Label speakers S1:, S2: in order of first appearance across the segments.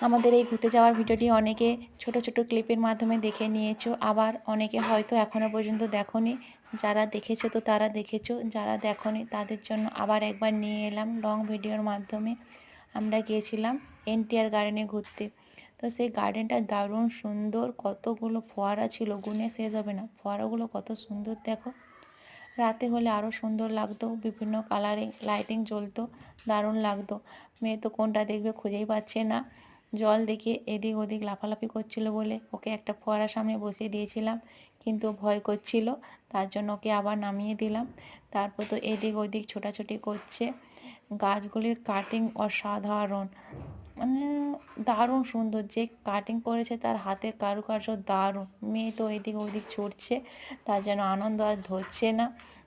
S1: আমাদের এই ঘুরতে যাওয়ার ভিডিওটি অনেকে ছোট ছোট ক্লিপের মাধ্যমে দেখে নিয়েছো। আবার অনেকে হয়তো এখনও পর্যন্ত দেখোনি। যারা দেখেছ তো তারা দেখেছ। যারা দেখোনি তাদের জন্য আবার একবার নিয়ে এলাম লং ভিডিওর মাধ্যমে। আমরা গিয়েছিলাম এনটিআর গার্ডেনে ঘুরতে। তো সেই গার্ডেনটা দারুণ সুন্দর। কতগুলো ফোয়ারা ছিল, গুনে শেষ হবে না। ফোয়ারাগুলো কত সুন্দর দেখো। রাতে হলে আরও সুন্দর লাগতো। বিভিন্ন কালারিং লাইটিং জ্বলতো, দারুণ লাগতো। মেয়ে তো কোনটা দেখবে খুঁজেই পাচ্ছে না। জল দেখে এদিক ওদিক লাফালাফি করছিল বলে ওকে একটা ফোয়ারার সামনে বসিয়ে দিয়েছিলাম, কিন্তু ভয় করছিল, তার জন্য ওকে আবার নামিয়ে দিলাম। তারপর তো এদিক ওদিক ছোটাছুটি করছে। গাছগুলির কাটিং অসাধারণ। মানে দারুণ সুন্দর, যে কাটিং করেছে তার হাতের কারুকার্য দারুণ। মেয়ে তো এদিক ওদিক ছুটছে, তার যেন আনন্দ আর ধরছে না।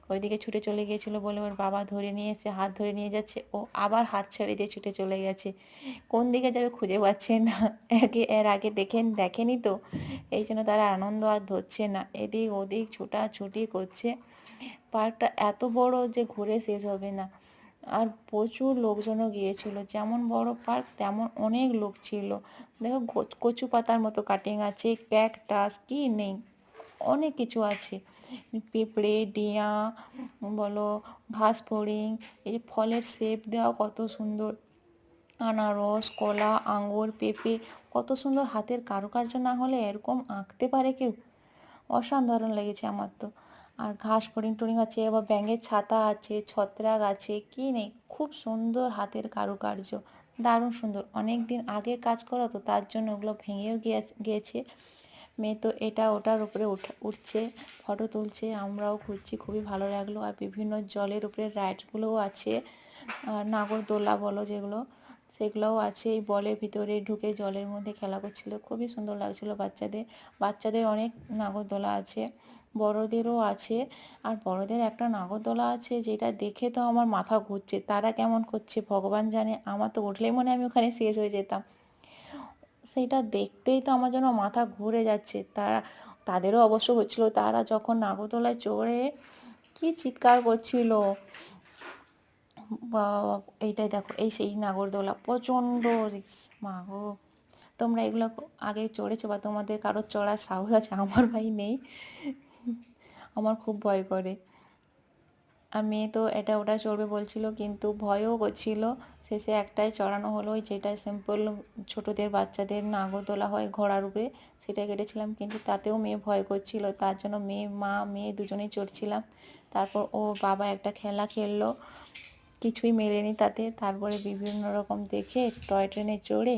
S1: ওইদিকে ছুটে চলে গিয়েছিল বলে ওর বাবা ধরে নিয়ে এসে হাত ধরে নিয়ে যাচ্ছে। ও আবার হাত ছেড়ে দিয়ে ছুটে চলে গেছে। কোন দিকে যাবে খুঁজে পাচ্ছে না। একে এর আগে দেখেন দেখেনি তো? এই জন্য তারা আনন্দ আর ধরছে না। এদিক ওদিক ছুটাছুটি করছে। পার্কটা এত বড় যে ঘুরে শেষ হবে না। আর প্রচুর লোকজনও গিয়েছিল। যেমন বড় পার্ক, তেমন অনেক লোক ছিল। দেখো কচু পাতার মতো কাটিং আছে। ক্যাকটাস কি নেই? অনেক কিছু আছে। পেঁপড়ে, ডিয়া, বলো ঘাস ফড়িং, এই যে ফলের শেপ দেওয়া কত সুন্দর। আনারস, কলা আঙুর পেঁপে, কত সুন্দর হাতের কারুকার্য না হলে এরকম আঁকতে পারে কেউ? অসাধারণ লেগেছে আমার তো। আর ঘাস ফড়িং টড়িং আছে, আবার ব্যাঙের ছাতা আছে, ছত্রাক আছে, কি নেই? খুব সুন্দর হাতের কারুকার্য। দারুণ সুন্দর। অনেক দিন আগে কাজ করা তো তার জন্য ওগুলো ভেঙেও গিয়ে গিয়েছে। মেয়ে তো এটা ওটার উপরে উঠছে ফটো তুলছে, আমরাও ঘুরছি খুবই ভালো লাগল। আর বিভিন্ন জলের উপরে রাইডগুলোও আছে আর নাগরদোলা বলো যেগুলো, সেগুলোও আছে। এই বলের ভিতরে ঢুকে জলের মধ্যে খেলা করছিল, খুবই সুন্দর লাগছিল বাচ্চাদের। বাচ্চাদের অনেক নাগরদোলা আছে, বড়দেরও আছে। আর বড়দের একটা নাগরদোলা আছে যেটা দেখে তো আমার মাথা ঘুরছে, তারা কেমন করছে ভগবান জানে, আমার তো উঠলেই মনে আমি ওখানে শেষ হয়ে যেতাম। সেইটা দেখতেই তো আমার যেন মাথা ঘুরে যাচ্ছে। তারা, তাদেরও অবশ্য হচ্ছিল, তারা যখন নাগরদোলায় চড়ে কি চিৎকার করছিল। এইটাই দেখো, এই সেই নাগরদোলা, প্রচণ্ড রিক্স মা গো। তোমরা এগুলো আগে চড়েছো বা তোমাদের কারোর চড়ার সাহস আছে? আমার ভাই নেই। আমার খুব ভয় করে। মেয়ে তো এটা ওটা চড়বে বলছিল, কিন্তু ভয়ও করছিল শেষে একটাই চড়ানো হলো যেটা সিম্পল ছোটোদের বাচ্চাদের নাগরদোলা হয় ঘোড়ার উপরে সেটা কেটেছিলাম। কিন্তু তাতেও মেয়ে ভয় করছিল, তার জন্য মেয়ে, মা, মেয়ে দুজনেই চড়ছিলাম। তারপর ও বাবা একটা খেলা খেললো, কিছুই মেলেনি তাতে। তারপরে বিভিন্ন রকম দেখে, টয় ট্রেনে চড়ে